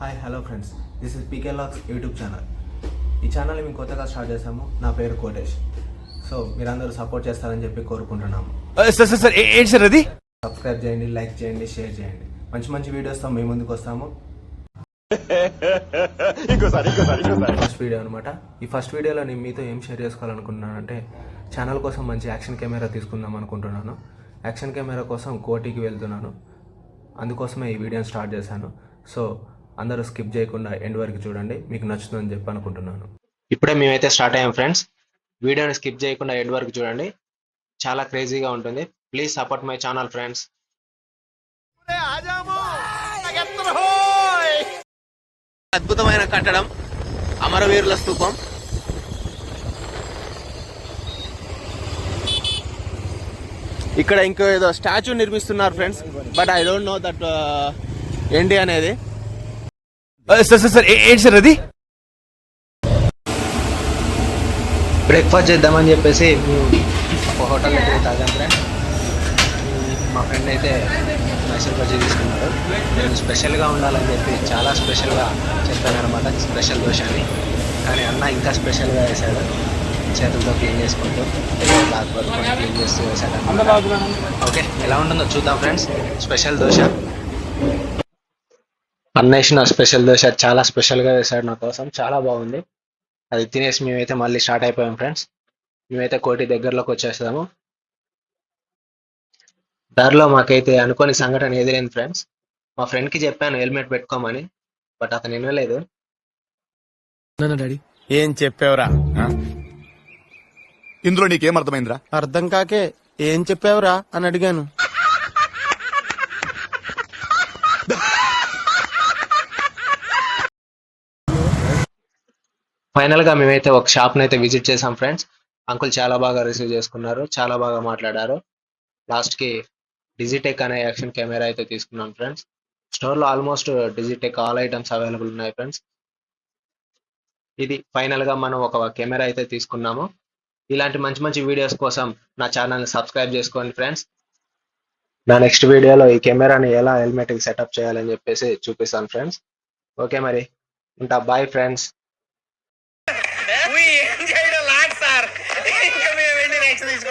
Hi hello friends this is PK lux YouTube channel ఈ ఛానల్ని మేము కొత్తగా స్టార్ట్ చేసాము నా పేరు కోటేష్. సో మీరందరూ సపోర్ట్ చేస్తారని చెప్పి కోరుకుంటున్నాము. సార్ సార్ సార్ ఏ- ఏంటి సార్ అది? సబ్స్క్రైబ్ చేయండి లైక్ చేయండి షేర్ చేయండి. మంచి మంచి వీడియోస్తో మేము ముందుకు వస్తాము. ఫస్ట్ వీడియో అనమాట ఈ ఫస్ట్ వీడియోలో నేను మీతో ఏం షేర్ చేసుకోవాలనుకుంటున్నానంటే ఛానల్ కోసం మంచి యాక్షన్ కెమెరా తీసుకుందాం అనుకుంటున్నాను. యాక్షన్ కెమెరా కోసం కోటికి వెళ్తున్నాను. అందుకోసమే ఈ వీడియోని స్టార్ట్ చేశాను. సో అందరూ స్కిప్ చేయకుండా ఎండ్ వరకు చూడండి. మీకు నచ్చుతుందని చెప్పి అనుకుంటున్నాను. ఇప్పుడే మేమైతే స్టార్ట్ అయ్యాం ఫ్రెండ్స్ వీడియోని స్కిప్ చేయకుండా ఎండ్ వరకు చూడండి. చాలా క్రేజీగా ఉంటుంది. Please support my channel friends అద్భుతమైన కట్టడం అమరవీరుల స్తూపం ఇక్కడ ఇంకో ఏదో స్టాచ్యూ నిర్మిస్తున్నారు friends but I don't know that ఏంటి అనేది. సార్ సార్ సార్ ఏంటి సార్ అది? బ్రేక్ఫాస్ట్ చేద్దామని చెప్పేసి ఒక హోటల్ అయితే తాగాం ఫ్రెండ్ మా ఫ్రెండ్ అయితే మైసూర్ బజ్జీ తీసుకున్నాడు నేను స్పెషల్గా ఉండాలని చెప్పి చాలా స్పెషల్గా చెప్పాను అనమాట స్పెషల్ దోశ అని. కానీ అన్న ఇంకా స్పెషల్గా వేశాడు. చేతులతో క్లీన్ చేసుకుంటూ క్లాత్ పట్టుకొని క్లీన్ చేస్తూ వేశాడు ఓకే ఎలా ఉంటుందో చూద్దాం ఫ్రెండ్స్ స్పెషల్ దోశ. అన్న వేసిన స్పెషల్ దోశ చాలా స్పెషల్గా వేశాడు నా కోసం. చాలా బాగుంది. అది తినేసి మేమైతే మళ్ళీ స్టార్ట్ అయిపోయాం ఫ్రెండ్స్. మేమైతే కోటి దగ్గరలోకి వచ్చేస్తాము. దారిలో మాకైతే అనుకోని సంఘటన ఎదురైంది ఫ్రెండ్స్. మా ఫ్రెండ్కి చెప్పాను హెల్మెట్ పెట్టుకోమని బట్ అతను వినలేదు. డాడీ. ఏం చెప్పావురా? ఇందులో నీకేం అర్థమైందిరా? అర్థం కాకే ఏం చెప్పావురా అని అడిగాను. ఫైనల్గా మేమైతే ఒక షాప్ అయితే విజిట్ చేసాం ఫ్రెండ్స్ అంకుల్ చాలా బాగా రిసీవ్ చేసుకున్నారు చాలా బాగా మాట్లాడారు. లాస్ట్కి డిజిటెక్ అనే యాక్షన్ కెమెరా అయితే తీసుకున్నాం ఫ్రెండ్స్ స్టోర్లో almost Digitech all items available ఉన్నాయి ఫ్రెండ్స్ ఇది ఫైనల్గా మనం ఒక కెమెరా అయితే తీసుకున్నాము. ఇలాంటి మంచి మంచి వీడియోస్ కోసం నా ఛానల్ని సబ్స్క్రైబ్ చేసుకోండి ఫ్రెండ్స్ నా నెక్స్ట్ వీడియోలో ఈ కెమెరాని ఎలా హెల్మెట్కి సెటప్ చేయాలని చెప్పేసి చూపిస్తాను ఫ్రెండ్స్ ఓకే మరి. ఉంటా బాయ్ ఫ్రెండ్స్ మమ్మీ ఏం చేయడం లాక్ సార్. ఇంకా మేము వెళ్ళి నెక్స్ట్ తీసుకుంటాం.